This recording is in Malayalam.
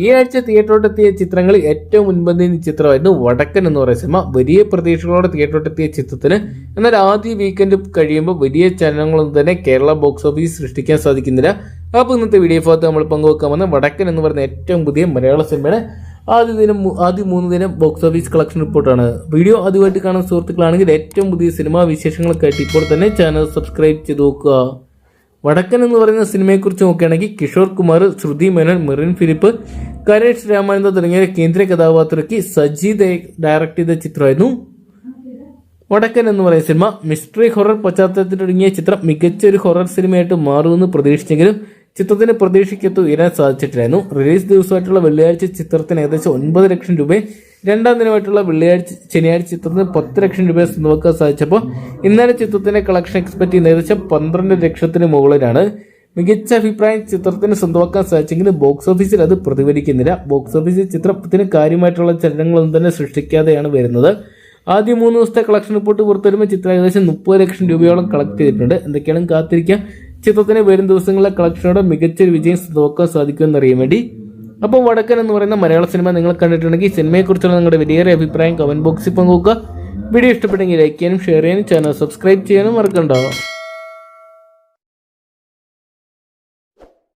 ഈ ആഴ്ച തിയേറ്ററോട്ടെത്തിയ ചിത്രങ്ങളിൽ ഏറ്റവും മുൻപന്തി ചിത്രമായിരുന്നു വടക്കൻ എന്ന് പറയുന്ന സിനിമ. വലിയ പ്രതീക്ഷകളോടെ തിയേറ്ററോട്ടെത്തിയ ചിത്രത്തിന്. എന്നാൽ ആദ്യ വീക്കെൻഡ് കഴിയുമ്പോൾ വലിയ ചലനങ്ങളൊന്നും തന്നെ കേരള ബോക്സ് ഓഫീസ് സൃഷ്ടിക്കാൻ സാധിക്കുന്നില്ല. അപ്പോൾ ഇന്നത്തെ വീഡിയോ ഭാഗത്ത് നമ്മൾ പങ്കുവെക്കാൻ വന്ന വടക്കൻ എന്ന് പറയുന്ന ഏറ്റവും പുതിയ മലയാള സിനിമയുടെ ആദ്യ ദിനം ആദ്യ മൂന്ന് ദിനം ബോക്സ് ഓഫീസ് കളക്ഷൻ റിപ്പോർട്ടാണ് വീഡിയോ ആദ്യമായിട്ട് കാണുന്ന സുഹൃത്തുക്കളാണെങ്കിൽ ഏറ്റവും പുതിയ സിനിമാ വിശേഷങ്ങൾക്കായിട്ട് ഇപ്പോൾ തന്നെ ചാനൽ സബ്സ്ക്രൈബ് ചെയ്ത് നോക്കുക. വടക്കൻ എന്ന് പറയുന്ന സിനിമയെക്കുറിച്ച് നോക്കുകയാണെങ്കിൽ കിഷോർ കുമാർ ശ്രുതി മേനോൻ മെറിൻ ഫിലിപ്പ് കരേഷ് രാമാനന്ദ തുടങ്ങിയ കേന്ദ്ര കഥാപാത്രയ്ക്ക് സജി ഡയറക്ട് ചെയ്ത ചിത്രമായിരുന്നു. വടക്കൻ എന്ന് പറയുന്ന സിനിമ മിസ്റ്ററി ഹൊറർ പശ്ചാത്തലത്തിൽ തുടങ്ങിയ ചിത്രം മികച്ച ഒരു ഹൊറർ സിനിമയായിട്ട് മാറുമെന്ന് പ്രതീക്ഷിച്ചെങ്കിലും ചിത്രത്തിന് പ്രതീക്ഷയ്ക്കെത്തു ഉയരാൻ സാധിച്ചിട്ടില്ലായിരുന്നു. റിലീസ് ദിവസമായിട്ടുള്ള വെള്ളിയാഴ്ച ചിത്രത്തിന് ഏകദേശം ഒൻപത് ലക്ഷം രൂപയും രണ്ടാം ദിനമായിട്ടുള്ള വെള്ളിയാഴ്ച ശനിയാഴ്ച ചിത്രത്തിന് പത്ത് ലക്ഷം രൂപ സ്വന്തമാക്കാൻ സാധിച്ചപ്പോൾ ഇന്നലെ ചിത്രത്തിന്റെ കളക്ഷൻ എക്സ്പെക്ട് ചെയ്യുന്ന ഏകദേശം പന്ത്രണ്ട് ലക്ഷത്തിന് മുകളിലാണ്. മികച്ച അഭിപ്രായം ചിത്രത്തിന് സ്വന്തമാക്കാൻ സാധിച്ചെങ്കിലും ബോക്സ് ഓഫീസിൽ അത് പ്രതിഫലിക്കുന്നില്ല. ബോക്സ് ഓഫീസിൽ ചിത്രത്തിന് കാര്യമായിട്ടുള്ള ചലനങ്ങളൊന്നും തന്നെ സൃഷ്ടിക്കാതെയാണ് വരുന്നത്. ആദ്യ മൂന്ന് ദിവസത്തെ കളക്ഷൻ റിപ്പോർട്ട് പുറത്തുവരുമ്പോൾ ചിത്രം ഏകദേശം മുപ്പത് ലക്ഷം രൂപയോളം കളക്ട് ചെയ്തിട്ടുണ്ട്. എന്തൊക്കെയാണ് കാത്തിരിക്കാം. ചിത്രത്തിന് വരും ദിവസങ്ങളിലെ കളക്ഷനോടെ മികച്ചൊരു വിജയം നോക്കാൻ സാധിക്കുമെന്ന് അറിയാൻ വേണ്ടി. അപ്പോൾ വടക്കൻ എന്ന് പറയുന്ന മലയാള സിനിമ നിങ്ങൾ കണ്ടിട്ടുണ്ടെങ്കിൽ സിനിമയെക്കുറിച്ചുള്ള നിങ്ങളുടെ വലിയേറെ അഭിപ്രായം കമന്റ് ബോക്സിൽ പങ്കുവെക്കുക. വീഡിയോ ഇഷ്ടപ്പെട്ടെങ്കിൽ ലൈക്ക് ചെയ്യാനും ഷെയർ ചെയ്യാനും ചാനൽ സബ്സ്ക്രൈബ് ചെയ്യാനും മറക്കണ്ടാവും